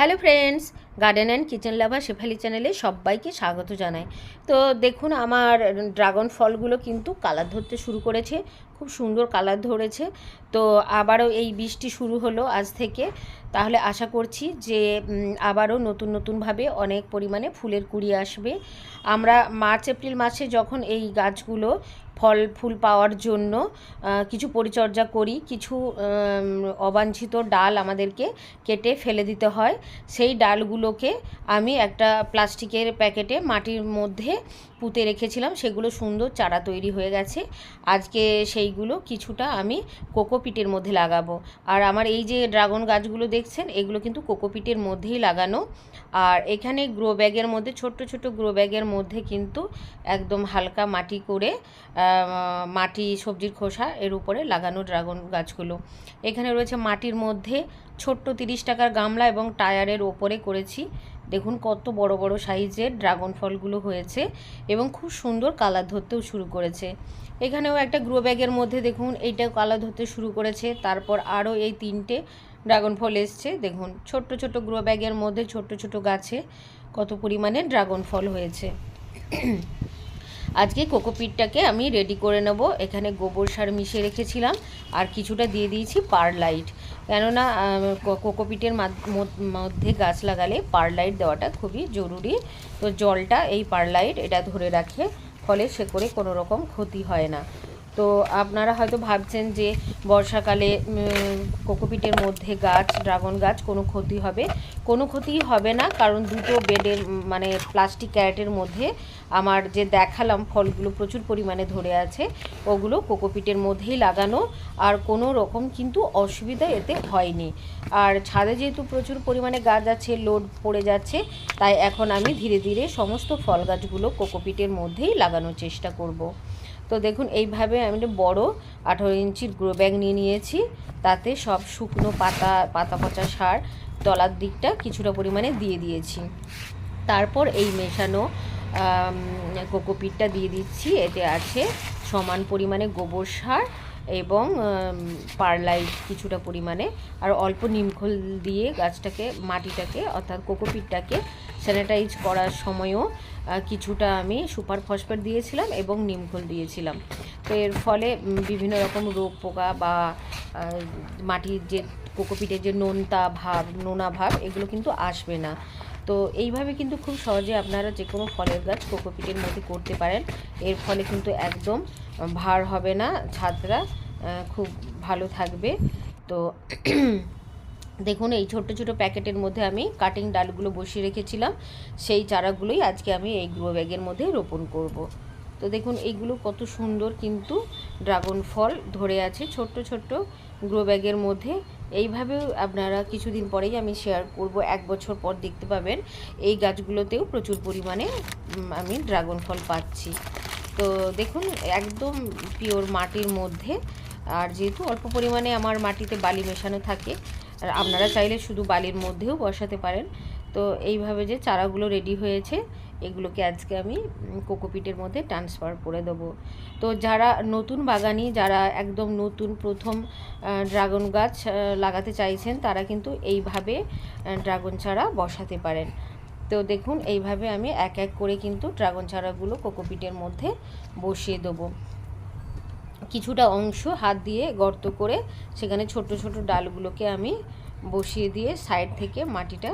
Hello friends garden and kitchen lover Shefali চ্যানেলে সবাইকে স্বাগত জানাই। তো দেখুন, আমার ড্রাগন ফলগুলো কিন্তু কালার ধরতে শুরু করেছে, খুব সুন্দর কালার ধরেছে। তো আবারও এই বৃষ্টি শুরু হলো আজ থেকে। তাহলে আশা করছি যে আবারও নতুন নতুনভাবে অনেক পরিমাণে ফুলের কুড়ি আসবে। আমরা মার্চ এপ্রিল মাসে যখন এই গাছগুলো ফল, ফুল পাওয়ার জন্য কিছু পরিচর্যা করি, কিছু অবাঞ্ছিত ডাল আমাদেরকে কেটে ফেলে দিতে হয়। সেই ডালগুলোকে আমি একটা প্লাস্টিকের প্যাকেটে মাটির মধ্যে পুঁতে রেখেছিলাম। সেগুলো সুন্দর চারা তৈরি হয়ে গেছে। আজকে সেইগুলো কিছুটা আমি কোকোপিটের মধ্যে লাগাবো। আর আমার এই যে ড্রাগন গাছগুলো দেখছেন, এগুলো কিন্তু কোকোপিটের মধ্যেই লাগানো। আর এখানে গ্রো ব্যাগের মধ্যে, ছোট্ট ছোট্ট গ্রো ব্যাগের মধ্যে কিন্তু একদম হালকা মাটি করে মাটি, সবজির খোসা এর উপরে লাগানো ড্রাগন গাছগুলো। এখানে রয়েছে মাটির মধ্যে ছোট্ট তিরিশ টাকার গামলা এবং টায়ারের ওপরে করেছি দেখুন কত বড় বড় সাইজের ড্রাগন ফলগুলো হয়েছে এবং খুব সুন্দর কালার ধরতেও শুরু করেছে। এখানেও একটা গ্রো ব্যাগের মধ্যে দেখুন এইটা কালার ধরতে শুরু করেছে, তারপর আরও এই তিনটে ড্রাগন ফল এসছে। দেখুন, ছোট্ট ছোট্ট গ্রো ব্যাগের মধ্যে ছোট্ট ছোট গাছে কত পরিমাণে ড্রাগন ফল হয়েছে। আজকে কোকোপিটটাকে আমি রেডি করে নেব। এখানে গোবর সার মিশিয়ে রেখেছিলাম, আর কিছুটা দিয়ে দিয়েছি পারলাইট। কেননা কোকোপিটের মাধ- মধ্যে গাছ লাগালে পারলাইট দেওয়াটা খুবই জরুরি। তো জলটা এই পারলাইট এটা ধরে রাখে ফলে সে করে কোনো রকম ক্ষতি হয় না। তো আপনারা হয়তো ভাবছেন যে বর্ষাকালে কোকোপিটের মধ্যে গাছ, ড্রাগন গাছ কোনো ক্ষতি হবে কোনো ক্ষতিই হবে না, কারণ দুটো বেডের মানে প্লাস্টিক ক্যারেটের মধ্যে আমার যে দেখালাম ফলগুলো প্রচুর পরিমাণে ধরে আছে, ওগুলো কোকোপিটের মধ্যেই লাগানো, আর কোনো রকম কিন্তু অসুবিধা এতে হয়নি আর ছাদে যেহেতু প্রচুর পরিমাণে গাছ আছে, লোড পড়ে যাচ্ছে, তাই এখন আমি ধীরে ধীরে সমস্ত ফল গাছগুলো কোকোপিটের মধ্যেই লাগানোর চেষ্টা করব। তো দেখুন, এইভাবে আমি একটা বড় আঠেরো ইঞ্চির গ্রো ব্যাগ নিয়ে নিয়েছি। তাতে সব শুকনো পাতা পাতা পচা সার তলার দিকটা কিছুটা পরিমাণে দিয়ে দিয়েছি। তারপর এই মেশানো কোকোপিটটা দিয়ে দিচ্ছি। এতে আছে সমান পরিমাণে গোবর সার এবং পারলাইট কিছুটা পরিমাণে। আর অল্প নিমখোল দিয়ে গাছটাকে, মাটিটাকে, অর্থাৎ কোকোপিটটাকে স্যানিটাইজ করার সময়ও কিছুটা আমি সুপার ফসফেট দিয়েছিলাম এবং নিমখোল দিয়েছিলাম। তো এর ফলে বিভিন্ন রকম রোগ পোকা বা মাটির যে কোকোপিটের যে নোনতা ভাব নোনা ভাব এগুলো কিন্তু আসবে না। তো এইভাবে কিন্তু খুব সহজে আপনারা যে কোনো ফলের গাছ কোকোপিটের মধ্যে করতে পারেন। এর ফলে কিন্তু একদম ভার হবে না আহ, খুব ভালো থাকবে। তো দেখুন, এই ছোট ছোট প্যাকেটের মধ্যে আমি কাটিং ডালগুলো বসিয়ে রেখেছিলাম। সেই চারাগুলোই আজকে আমি এই গ্রো ব্যাগের মধ্যে রোপণ করব। তো দেখুন, এইগুলো কত সুন্দর কিন্তু ড্রাগন ফল ধরে আছে ছোট্ট ছোট্ট গ্রো ব্যাগের মধ্যে। এইভাবেও আপনারা কিছুদিন পরেই আমি শেয়ার করব, এক বছর পর দেখতে পাবেন। এই গাছগুলোতেও প্রচুর পরিমাণে আমি ড্রাগন ফল পাচ্ছি। তো দেখুন, একদম পিওর মাটির মধ্যে। আর যেহেতু অল্প পরিমাণে আমার মাটিতে বালি মেশানো থাকে আর আপনারা চাইলে শুধু বালির মধ্যেও বসাতে পারেন। তো এইভাবে যে চারাগুলো রেডি হয়েছে, এগুলোকে আজকে আমি কোকোপিটের মধ্যে ট্রান্সফার করে দেবো। তো যারা নতুন বাগানি, যারা একদম নতুন প্রথম ড্রাগন গাছ লাগাতে চাইছেন, তারা কিন্তু এইভাবে ড্রাগন চারা বসাতে পারেন। তো দেখুন, এইভাবে আমি এক এক করে কিন্তু ড্রাগন চারাগুলো কোকোপিটের মধ্যে বসিয়ে দেবো। কিছুটা অংশ হাত দিয়ে গর্ত করে সেখানে ছোট ছোট ডালগুলোকে আমি বসিয়ে দিয়ে সাইড থেকে মাটিটা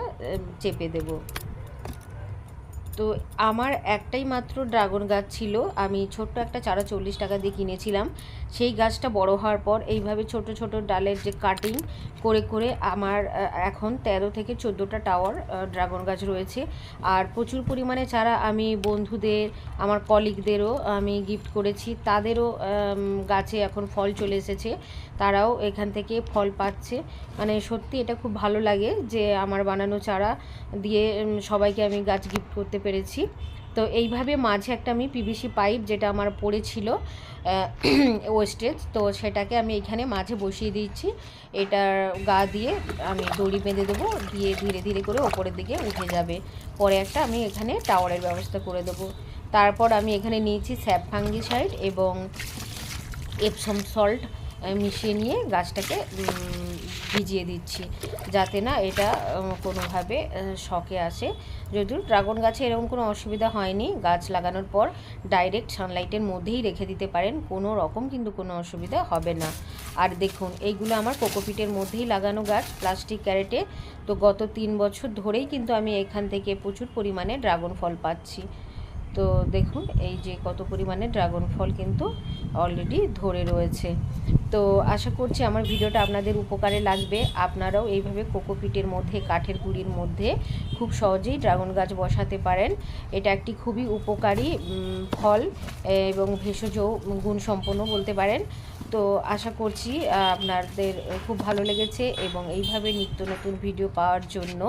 চেপে দেব। তো আমার একটাই মাত্র ড্রাগন গাছ ছিল। আমি ছোট্ট একটা চারা চল্লিশ টাকা দিয়ে কিনেছিলাম। সেই গাছটা বড় হওয়ার পর এইভাবে ছোট ছোট ডালের যে কাটিং করে করে আমার এখন তেরো থেকে চোদ্দোটা টাওয়ার ড্রাগন গাছ রয়েছে। আর প্রচুর পরিমাণে চারা আমি বন্ধুদের, আমার কলিগদেরও আমি গিফট করেছি। তাদেরও গাছে এখন ফল চলে এসেছে। তারাও এখান থেকে ফল পাচ্ছে। মানে সত্যি এটা খুব ভালো লাগে যে আমার বানানো চারা দিয়ে সবাইকে আমি গাছ গিফট করতে পেরেছি। তো এইভাবে মাঝে একটা আমি পিভিসি পাইপ যেটা আমার পড়েছিল ওয়েস্টেজ তো সেটাকে আমি এখানে মাঝে বসিয়ে দিচ্ছি এটার গা দিয়ে আমি দড়ি বেঁধে দেবো, দিয়ে ধীরে ধীরে করে ওপরের দিকে উঠে যাবে। পরে একটা আমি এখানে টাওয়ারের ব্যবস্থা করে দেবো। তারপর আমি এখানে নিয়েছি স্যাপ ফাঙ্গিসাইড এবং এপসম সল্ট মিশিয়ে নিয়ে গাছটাকে ভিজিয়ে দিচ্ছি। যাতে না এটা কোনোভাবে শখে আসে। যদিও ড্রাগন গাছে এরকম কোনো অসুবিধা হয়নি, গাছ লাগানোর পর ডাইরেক্ট সানলাইটের মধ্যেই রেখে দিতে পারেন, কোনো রকম কিন্তু কোনো অসুবিধা হবে না। আর দেখুন, এইগুলো আমার কোকোপিটের মধ্যেই লাগানো গাছ, প্লাস্টিক ক্যারেটে। তো গত তিন বছর ধরেই কিন্তু আমি এখান থেকে প্রচুর পরিমাণে ড্রাগন ফল পাচ্ছি। তো দেখুন, এই যে কত পরিমাণে ড্রাগন ফল কিন্তু অলরেডি ধরে রয়েছে। তো আশা করছি আমার ভিডিওটা আপনাদের উপকারে লাগবে। আপনারাও এইভাবে কোকোপিটের মধ্যে, কাঠের গুঁড়ির মধ্যে খুব সহজেই ড্রাগন গাছ বসাতে পারেন। এটা একটি খুবই উপকারী ফল এবং ভেষজ গুণসম্পন্ন বলতে পারেন। তো আশা করছি আপনাদের খুব ভালো লেগেছে এবং এইভাবে নিত্য নতুন ভিডিও পাওয়ার জন্য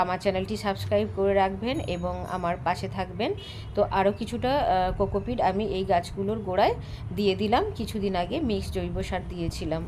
আমার চ্যানেলটি সাবস্ক্রাইব করে রাখবেন এবং আমার পাশে থাকবেন। তো আরও কিছুটা কোকোপিট আমি এই গাছগুলোর গোড়ায় দিয়ে দিলাম। কিছুদিন আগে মিক্স জৈব সার দিয়েছিলাম।